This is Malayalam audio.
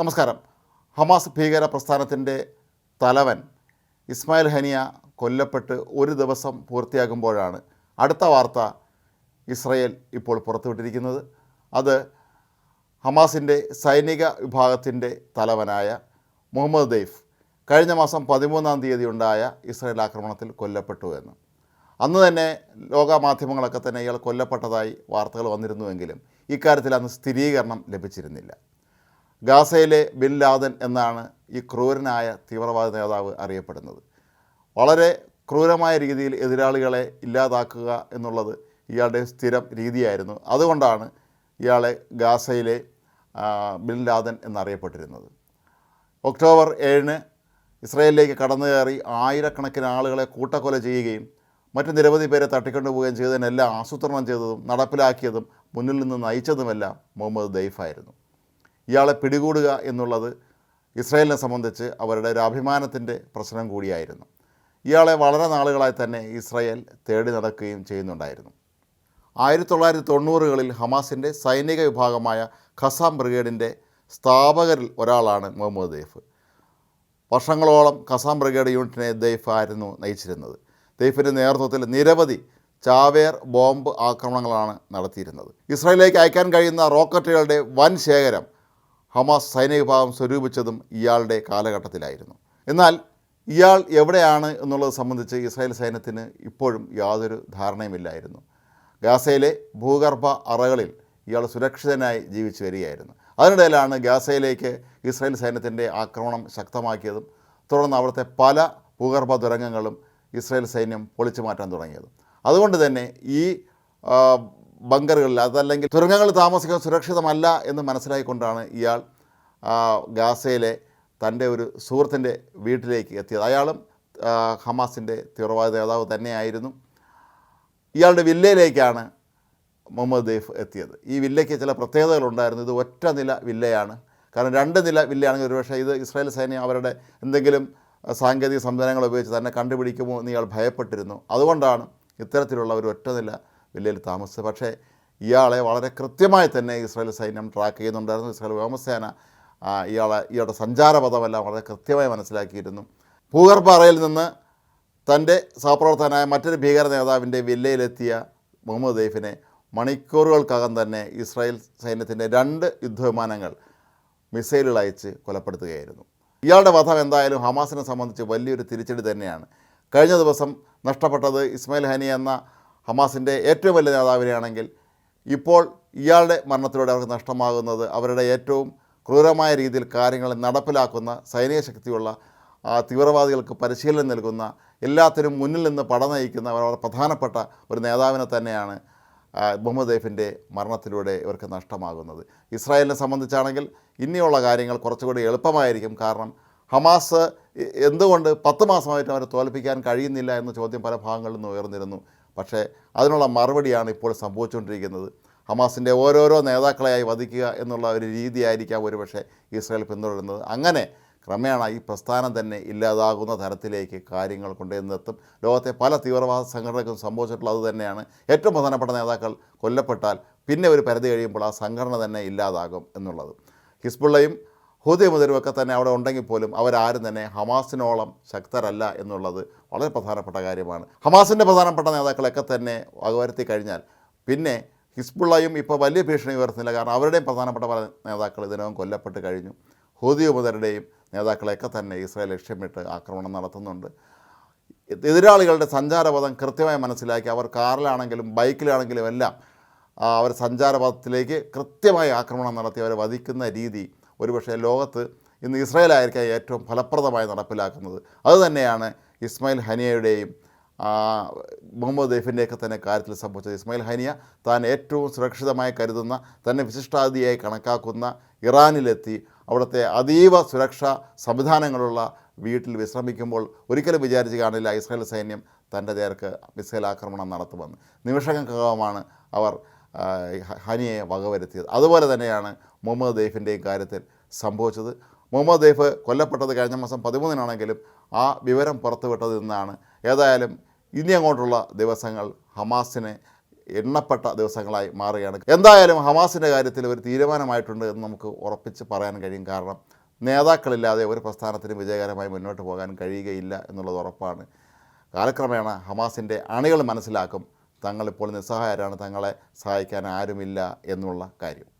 നമസ്കാരം. ഹമാസ് ഭീകര പ്രസ്ഥാനത്തിന്റെ തലവൻ ഇസ്മായിൽ ഹനിയ കൊല്ലപ്പെട്ട് ഒരു ദിവസം പൂർത്തിയാകുമ്പോഴാണ് അടുത്ത വാർത്ത ഇസ്രയേൽ ഇപ്പോൾ പുറത്തുവിട്ടിരിക്കുന്നത്. അത് ഹമാസിന്റെ സൈനിക വിഭാഗത്തിന്റെ തലവനായ മുഹമ്മദ് ദൈഫ് കഴിഞ്ഞ മാസം പതിമൂന്നാം തീയതി ഉണ്ടായ ഇസ്രയേൽ ആക്രമണത്തിൽ കൊല്ലപ്പെട്ടു എന്ന്. അന്ന് തന്നെ ലോക മാധ്യമങ്ങളൊക്കെ തന്നെ ഇയാൾ കൊല്ലപ്പെട്ടതായി വാർത്തകൾ വന്നിരുന്നുവെങ്കിലും ഇക്കാര്യത്തിൽ അന്ന് സ്ഥിരീകരണം ലഭിച്ചിരുന്നില്ല. ഗാസയിലെ ബിൻ ലാദൻ എന്നാണ് ഈ ക്രൂരനായ തീവ്രവാദ നേതാവ് അറിയപ്പെടുന്നത്. വളരെ ക്രൂരമായ രീതിയിൽ എതിരാളികളെ ഇല്ലാതാക്കുക എന്നുള്ളത് ഇയാളുടെ സ്ഥിരം രീതിയായിരുന്നു. അതുകൊണ്ടാണ് ഇയാളെ ഗാസയിലെ ബിൻ ലാദൻ എന്നറിയപ്പെട്ടിരുന്നത്. ഒക്ടോബർ ഏഴിന് ഇസ്രയേലിലേക്ക് കടന്നു കയറി ആയിരക്കണക്കിന് ആളുകളെ കൂട്ടക്കൊല ചെയ്യുകയും മറ്റ് നിരവധി പേരെ തട്ടിക്കൊണ്ടുപോവുകയും ചെയ്തതിനെല്ലാം ആസൂത്രണം ചെയ്തതും നടപ്പിലാക്കിയതും മുന്നിൽ നിന്ന് നയിച്ചതുമെല്ലാം മുഹമ്മദ് ദൈഫായിരുന്നു ഇയാളെ പിടികൂടുക എന്നുള്ളത് ഇസ്രായേലിനെ സംബന്ധിച്ച് അവരുടെ ഒരു അഭിമാനത്തിന്റെ പ്രശ്നം കൂടിയായിരുന്നു. ഇയാളെ വളരെ നാളുകളായി തന്നെ ഇസ്രായേൽ തേടി നടക്കുകയും ചെയ്യുന്നുണ്ടായിരുന്നു. ആയിരത്തി തൊള്ളായിരത്തി തൊണ്ണൂറുകളിൽ ഹമാസിന്റെ സൈനിക വിഭാഗമായ ഖസാം ബ്രിഗേഡിന്റെ സ്ഥാപകരിൽ ഒരാളാണ് മുഹമ്മദ് ദൈഫ്. വർഷങ്ങളോളം ഖസാം ബ്രിഗേഡ് യൂണിറ്റിനെ ദൈഫ് ആയിരുന്നു നയിച്ചിരുന്നത്. ദൈഫിന്റെ നേതൃത്വത്തിൽ നിരവധി ചാവേർ ബോംബ് ആക്രമണങ്ങളാണ് നടത്തിയിരുന്നത്. ഇസ്രായേലിലേക്ക് അയക്കാൻ കഴിയുന്ന റോക്കറ്റുകളുടെ വൻ ശേഖരം ഹമാസ് സൈനിക വിഭാഗം സ്വരൂപിച്ചതും ഇയാളുടെ കാലഘട്ടത്തിലായിരുന്നു. എന്നാൽ ഇയാൾ എവിടെയാണ് എന്നുള്ളത് സംബന്ധിച്ച് ഇസ്രായേൽ സൈന്യത്തിന് ഇപ്പോഴും യാതൊരു ധാരണയുമില്ലായിരുന്നു. ഗാസയിലെ ഭൂഗർഭ അറകളിൽ ഇയാൾ സുരക്ഷിതനായി ജീവിച്ചു വരികയായിരുന്നു. അതിനിടയിലാണ് ഗാസയിലേക്ക് ഇസ്രായേൽ സൈന്യത്തിന്റെ ആക്രമണം ശക്തമാക്കിയതും തുടർന്ന് അവിടുത്തെ പല ഭൂഗർഭ തുരങ്കങ്ങളും ഇസ്രായേൽ സൈന്യം പൊളിച്ചു മാറ്റാൻ തുടങ്ങിയത്. അതുകൊണ്ട് തന്നെ ഈ ബങ്കറുകളിൽ അതല്ലെങ്കിൽ തുരങ്കങ്ങളിൽ താമസിക്കാൻ സുരക്ഷിതമല്ല എന്ന് മനസ്സിലായിക്കൊണ്ടാണ് ഇയാൾ ഗാസയിലെ തന്റെ ഒരു സുഹൃത്തിന്റെ വീട്ടിലേക്ക് എത്തിയത്. അയാളും ഹമാസിന്റെ തീവ്രവാദ നേതാവ് തന്നെയായിരുന്നു. ഇയാളുടെ വില്ലയിലേക്കാണ് മുഹമ്മദ് ദൈഫ് എത്തിയത്. ഈ വില്ലയ്ക്ക് ചില പ്രത്യേകതകളുണ്ടായിരുന്നു. ഇത് ഒറ്റ നില വില്ലയാണ്. കാരണം രണ്ട് നില വില്ലയാണെങ്കിൽ ഒരുപക്ഷെ ഇത് ഇസ്രായേൽ സൈന്യം അവരുടെ എന്തെങ്കിലും സാങ്കേതിക സംവിധാനങ്ങൾ ഉപയോഗിച്ച് തന്നെ കണ്ടുപിടിക്കുമോ എന്ന് ഇയാൾ ഭയപ്പെട്ടിരുന്നു. അതുകൊണ്ടാണ് ഇത്തരത്തിലുള്ള ഒരു ഒറ്റ നില വില്ലയിൽ താമസിച്ചത്. പക്ഷേ ഇയാളെ വളരെ കൃത്യമായി തന്നെ ഇസ്രായേൽ സൈന്യം ട്രാക്ക് ചെയ്യുന്നുണ്ടായിരുന്നു. ഇസ്രായേൽ വ്യോമസേന ഇയാളെ ഇയാളുടെ സഞ്ചാരപഥമെല്ലാം വളരെ കൃത്യമായി മനസ്സിലാക്കിയിരുന്നു. ഭൂഗർഭറയിൽ നിന്ന് തന്റെ സഹപ്രവർത്തകനായ മറ്റൊരു ഭീകര നേതാവിന്റെ വില്ലയിലെത്തിയ മുഹമ്മദ് ദൈഫിനെ മണിക്കൂറുകൾക്കകം തന്നെ ഇസ്രായേൽ സൈന്യത്തിന്റെ രണ്ട് യുദ്ധവിമാനങ്ങൾ മിസൈലുകൾ അയച്ച് കൊലപ്പെടുത്തുകയായിരുന്നു. ഇയാളുടെ വധം എന്തായാലും ഹമാസിനെ സംബന്ധിച്ച് വലിയൊരു തിരിച്ചടി തന്നെയാണ്. കഴിഞ്ഞ ദിവസം നഷ്ടപ്പെട്ടത് ഇസ്മായിൽ ഹനി എന്ന ഹമാസിന്റെ ഏറ്റവും വലിയ നേതാവിനെയാണെങ്കിൽ ഇപ്പോൾ ഇയാളുടെ മരണത്തിലൂടെ അവർക്ക് നഷ്ടമാകുന്നത് അവരുടെ ഏറ്റവും ക്രൂരമായ രീതിയിൽ കാര്യങ്ങൾ നടപ്പിലാക്കുന്ന സൈനിക ശക്തിയുള്ള തീവ്രവാദികൾക്ക് പരിശീലനം നൽകുന്ന എല്ലാത്തിനും മുന്നിൽ നിന്ന് പട നയിക്കുന്ന വളരെ പ്രധാനപ്പെട്ട ഒരു നേതാവിനെ തന്നെയാണ് മുഹമ്മദ് മരണത്തിലൂടെ ഇവർക്ക് നഷ്ടമാകുന്നത്. ഇസ്രായേലിനെ സംബന്ധിച്ചാണെങ്കിൽ ഇനിയുള്ള കാര്യങ്ങൾ കുറച്ചുകൂടി എളുപ്പമായിരിക്കും. കാരണം ഹമാസ് എന്തുകൊണ്ട് പത്ത് മാസമായിട്ട് അവരെ തോൽപ്പിക്കാൻ കഴിയുന്നില്ല എന്ന ചോദ്യം പല ഭാഗങ്ങളിൽ നിന്ന് ഉയർന്നിരുന്നു. പക്ഷേ അതിനുള്ള മറുപടിയാണ് ഇപ്പോൾ സംഭവിച്ചുകൊണ്ടിരിക്കുന്നത്. ഹമാസിന്റെ ഓരോരോ നേതാക്കളെയായി വധിക്കുക എന്നുള്ള ഒരു രീതിയായിരിക്കാം ഒരുപക്ഷെ ഇസ്രായേൽ പിന്തുടരുന്നത്. അങ്ങനെ ക്രമേണ ഈ പ്രസ്ഥാനം തന്നെ ഇല്ലാതാകുന്ന തരത്തിലേക്ക് കാര്യങ്ങൾ കൊണ്ടുവന്നെത്തും ലോകത്തെ പല തീവ്രവാദ സംഘടനകൾക്കും സംഭവിച്ചിട്ടുള്ളത് തന്നെയാണ്. ഏറ്റവും പ്രധാനപ്പെട്ട നേതാക്കൾ കൊല്ലപ്പെട്ടാൽ പിന്നെ ഒരു പരിധി കഴിയുമ്പോൾ ആ സംഘടന തന്നെ ഇല്ലാതാകും എന്നുള്ളത്. ഹിസ്ബുള്ളയും ഹൂദി മുതിരവൊക്കെ തന്നെ അവിടെ ഉണ്ടെങ്കിൽ പോലും അവരാരും തന്നെ ഹമാസിനോളം ശക്തരല്ല എന്നുള്ളത് വളരെ പ്രധാനപ്പെട്ട കാര്യമാണ്. ഹമാസിന്റെ പ്രധാനപ്പെട്ട നേതാക്കളൊക്കെ തന്നെ വകവരുത്തി കഴിഞ്ഞാൽ പിന്നെ ഹിസ്ബുള്ളയും ഇപ്പോൾ വലിയ ഭീഷണി ഉയർത്തുന്നില്ല. കാരണം അവരുടെയും പ്രധാനപ്പെട്ട പല നേതാക്കൾ ഇതിനകം കൊല്ലപ്പെട്ട് കഴിഞ്ഞു. ഹൂദിയ ഉപതരുടെയും നേതാക്കളെയൊക്കെ തന്നെ ഇസ്രായേൽ ലക്ഷ്യമിട്ട് ആക്രമണം നടത്തുന്നുണ്ട്. എതിരാളികളുടെ സഞ്ചാരപഥം കൃത്യമായി മനസ്സിലാക്കി അവർ കാറിലാണെങ്കിലും ബൈക്കിലാണെങ്കിലും എല്ലാം അവർ സഞ്ചാരപഥത്തിലേക്ക് കൃത്യമായി ആക്രമണം നടത്തി അവരെ വധിക്കുന്ന രീതി ഒരുപക്ഷെ ലോകത്ത് ഇന്ന് ഇസ്രായേലായിരിക്കാം ഏറ്റവും ഫലപ്രദമായി നടപ്പിലാക്കുന്നത്. അതുതന്നെയാണ് ഇസ്മായിൽ ഹനിയയുടെയും മുഹമ്മദ് ദൈഫിന്റെയൊക്കെ തന്നെ കാര്യത്തിൽ സംഭവിച്ചത്. ഇസ്മായിൽ ഹനിയ താൻ ഏറ്റവും സുരക്ഷിതമായി കരുതുന്ന തന്നെ വിശിഷ്ടാതിയായി കണക്കാക്കുന്ന ഇറാനിലെത്തി അവിടുത്തെ അതീവ സുരക്ഷാ സംവിധാനങ്ങളുള്ള വീട്ടിൽ വിശ്രമിക്കുമ്പോൾ ഒരിക്കലും വിചാരിച്ച് കാണില്ല ഇസ്രായേൽ സൈന്യം തന്റെ നേർക്ക് മിസൈൽ ആക്രമണം നടത്തുമെന്ന്. നിമിഷങ്ങൾക്കകമാണ് അവർ ഹനിയെ വകവരുത്തിയത്. അതുപോലെ തന്നെയാണ് മുഹമ്മദ് ദൈഫിന്റെയും കാര്യത്തിൽ സംഭവിച്ചത്. മുഹമ്മദ് ദൈഫ് കൊല്ലപ്പെട്ടത് കഴിഞ്ഞ മാസം പതിമൂന്നിനാണെങ്കിലും ആ വിവരം പുറത്തുവിട്ടത് നിന്നാണ്. ഏതായാലും ഇനി അങ്ങോട്ടുള്ള ദിവസങ്ങൾ ഹമാസിന് എണ്ണപ്പെട്ട ദിവസങ്ങളായി മാറുകയാണ്. എന്തായാലും ഹമാസിന്റെ കാര്യത്തിൽ ഒരു തീരുമാനമായിട്ടുണ്ട് എന്ന് നമുക്ക് ഉറപ്പിച്ച് പറയാൻ കഴിയും. കാരണം നേതാക്കളില്ലാതെ ഒരു പ്രസ്ഥാനത്തിനും വിജയകരമായി മുന്നോട്ട് പോകാൻ കഴിയുകയില്ല എന്നുള്ളത് ഉറപ്പാണ്. കാലക്രമേണ ഹമാസിന്റെ അണികൾ മനസ്സിലാക്കും തങ്ങളിപ്പോൾ നിസ്സഹായരാണ് തങ്ങളെ സഹായിക്കാൻ ആരുമില്ല എന്നുള്ള കാര്യം.